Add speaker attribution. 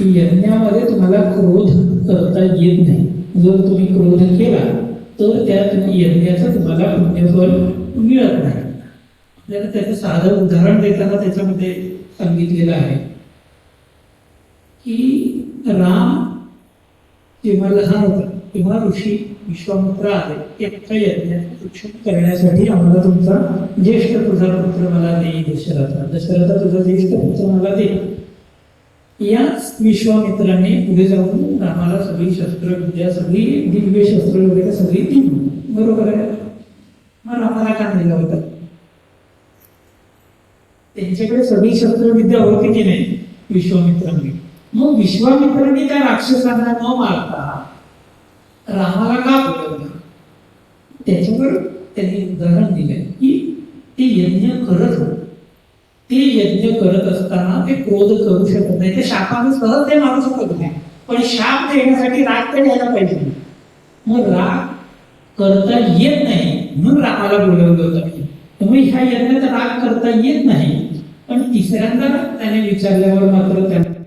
Speaker 1: यज्ञामध्ये तुम्हाला क्रोध करता येत नाही. जर तुम्ही क्रोध केला तर त्या यज्ञाचं तुम्हाला पुण्यफल मिळत नाही. आपल्याला त्याचं साधं उदाहरण देताना त्याच्यामध्ये सांगितलेलं आहे की राम जेव्हा लहान होता तेव्हा ऋषी विश्वामित्र आले. एकटा यज्ञाचं शिक्षण करण्यासाठी आम्हाला तुमचा ज्येष्ठ तुझा पुत्र मला दे दशरथा दशरथा तुझा ज्येष्ठ पुत्र मला दे. याच विश्वामित्राने पुढे जाऊन रामाला सगळी शस्त्रविद्या सगळी दिव्य शस्त्र वगैरे सगळी दिली बरोबर आहे. मग रामाला का दिला होतं? त्यांच्याकडे सगळी शस्त्रविद्या होती की नाही? विश्वामित्रांनी. मग विश्वामित्रांनी त्या राक्षसांना न मारता रामाला का बोलवलं त्याच्यावर त्यांनी उदाहरण दिलंय की ते यज्ञ करत होते. ते यज्ञ करत असताना ते क्रोध करू शकत नाही. ते शापाने सहज ते मारू शकत नाही पण शाप देण्यासाठी राग तर यायला पाहिजे. मग राग करता येत नाही म्हणून रामाला बोलवलं होतं मी. त्यामुळे ह्या यज्ञात राग करता येत नाही. पण तिसऱ्यांदा त्याने विचारल्यावर मात्र त्याने